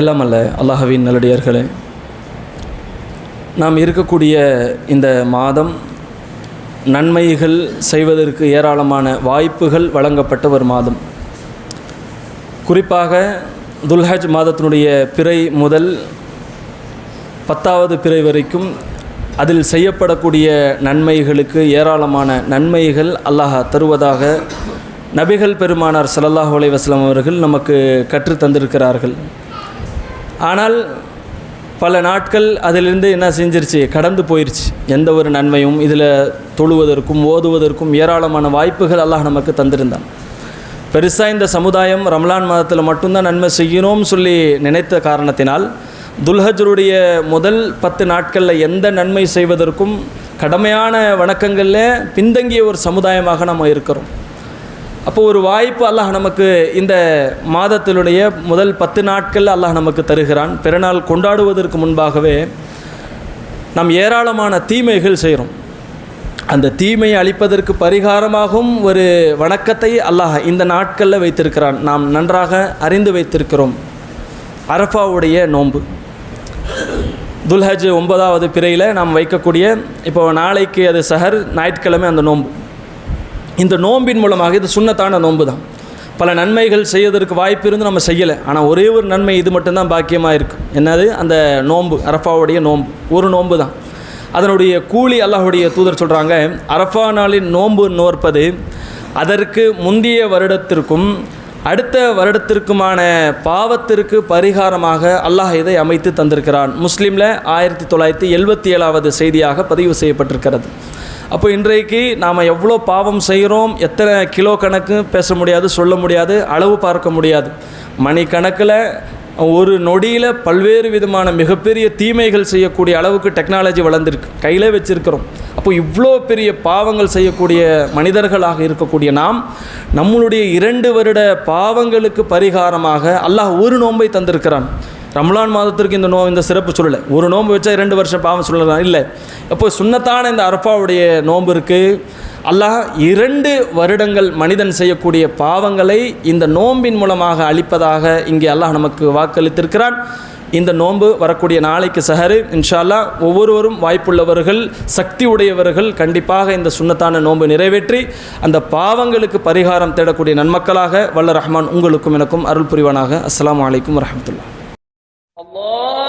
எல்லாம் அல்ல அல்லாஹவின் நல்லடியார்களே. நாம் இருக்கக்கூடிய இந்த மாதம் நன்மைகள் செய்வதற்கு ஏராளமான வாய்ப்புகள் வழங்கப்பட்ட ஒரு மாதம். குறிப்பாக துல்ஹஜ் மாதத்தினுடைய பிறை முதல் பத்தாவது பிறை வரைக்கும் அதில் செய்யப்படக்கூடிய நன்மைகளுக்கு ஏராளமான நன்மைகள் அல்லாஹ் தருவதாக நபிகள் பெருமானார் சல்லல்லாஹ் அலைவாஸ்லாம் அவர்கள் நமக்கு கற்றுத் தந்திருக்கிறார்கள். ஆனால் பல நாட்கள் அதிலிருந்து என்ன செஞ்சிருச்சு? கடந்து போயிருச்சு. எந்த ஒரு நன்மையும் இதில் தொழுவதற்கும் ஓதுவதற்கும் ஏராளமான வாய்ப்புகள் அல்லாஹ் நமக்கு தந்திருந்தான். பெருசாக இந்த சமுதாயம் ரம்லான் மாதத்தில் மட்டும்தான் நன்மை செய்யணும்னு சொல்லி நினைத்த காரணத்தினால் துல்ஹஜருடைய முதல் பத்து நாட்களில் எந்த நன்மை செய்வதற்கும் கடமையான வணக்கங்களில் பின்தங்கிய ஒரு சமுதாயமாக நம்ம இருக்கிறோம். அப்போ ஒரு வாய்ப்பு அல்லாஹ் நமக்கு இந்த மாதத்தினுடைய முதல் பத்து நாட்கள் அல்லாஹ் நமக்கு தருகிறான். பிறநாள் கொண்டாடுவதற்கு முன்பாகவே நாம் ஏராளமான தீமைகள் செய்கிறோம். அந்த தீமையை அழிப்பதற்கு பரிகாரமாகவும் ஒரு வணக்கத்தை அல்லாஹ் இந்த நாட்களில் வைத்திருக்கிறான். நாம் நன்றாக அறிந்து வைத்திருக்கிறோம். அரஃபாவுடைய நோன்பு. துல்ஹஜ் ஒன்பதாவது பிறையில் நாம் வைக்கக்கூடிய இப்போ நாளைக்கு அது சஹர் ஞாயிற்றுக்கிழமை அந்த நோன்பு. இந்த நோம்பின் மூலமாக இது சுண்ணத்தான நோன்பு தான் பல நன்மைகள் செய்வதற்கு வாய்ப்பு இருந்து நம்ம செய்யலை. ஆனால் ஒரே ஒரு நன்மை இது மட்டும்தான் பாக்கியமாக இருக்குது என்னது? அந்த நோன்பு அரஃபாவுடைய நோன்பு. ஒரு நோன்பு தான் அதனுடைய கூலி அல்லாஹுடைய தூதர் சொல்கிறாங்க அரஃபா நாளின் நோன்பு நோற்பது அதற்கு முந்தைய வருடத்திற்கும் அடுத்த வருடத்திற்குமான பாவத்திற்கு பரிகாரமாக அல்லாஹ் இதை அமைத்து தந்திருக்கிறான். முஸ்லீமில் ஆயிரத்தி தொள்ளாயிரத்தி எழுபத்தி ஏழாவது செய்தியாக பதிவு செய்யப்பட்டிருக்கிறது. அப்போ இன்றைக்கு நாம் எவ்வளோ பாவம் செய்கிறோம் எத்தனை கிலோ கணக்கு பேச முடியாது சொல்ல முடியாது அளவு பார்க்க முடியாது. மணி கணக்கில் ஒரு நொடியில் பல்வேறு விதமான மிகப்பெரிய தீமைகள் செய்யக்கூடிய அளவுக்கு டெக்னாலஜி வளர்ந்துருக்கு. கையிலே வச்சுருக்கிறோம். அப்போ இவ்வளோ பெரிய பாவங்கள் செய்யக்கூடிய மனிதர்களாக இருக்கக்கூடிய நாம் நம்மளுடைய இரண்டு வருட பாவங்களுக்கு பரிகாரமாக அல்லாஹ் ஒரு நோன்பை தந்திருக்கிறான். ரம்லான் மாதத்திற்கு இந்த நோ இந்த சிறப்பு சொல்லலை. ஒரு நோன்பு வச்சா இரண்டு வருஷம் பாவம் சொல்லலாம். இல்லை. அப்போ சுண்ணத்தான இந்த அரப்பாவுடைய நோன்பு இருக்குது அல்லாஹ் இரண்டு வருடங்கள் மனிதன் செய்யக்கூடிய பாவங்களை இந்த நோன்பின் மூலமாக அளிப்பதாக இங்கே அல்லாஹ் நமக்கு வாக்களித்திருக்கிறான். இந்த நோன்பு வரக்கூடிய நாளைக்கு சஹரு இன்ஷால்லா ஒவ்வொருவரும் வாய்ப்புள்ளவர்கள் சக்தி உடையவர்கள் கண்டிப்பாக இந்த சுண்ணத்தான நோன்பு நிறைவேற்றி அந்த பாவங்களுக்கு பரிகாரம் தேடக்கூடிய நன்மக்களாக வல்ல ரஹ்மான் உங்களுக்கும் எனக்கும் அருள் புரிவானாக. அஸ்லாம் வலைக்கம் வரமத்துல்லா Oh.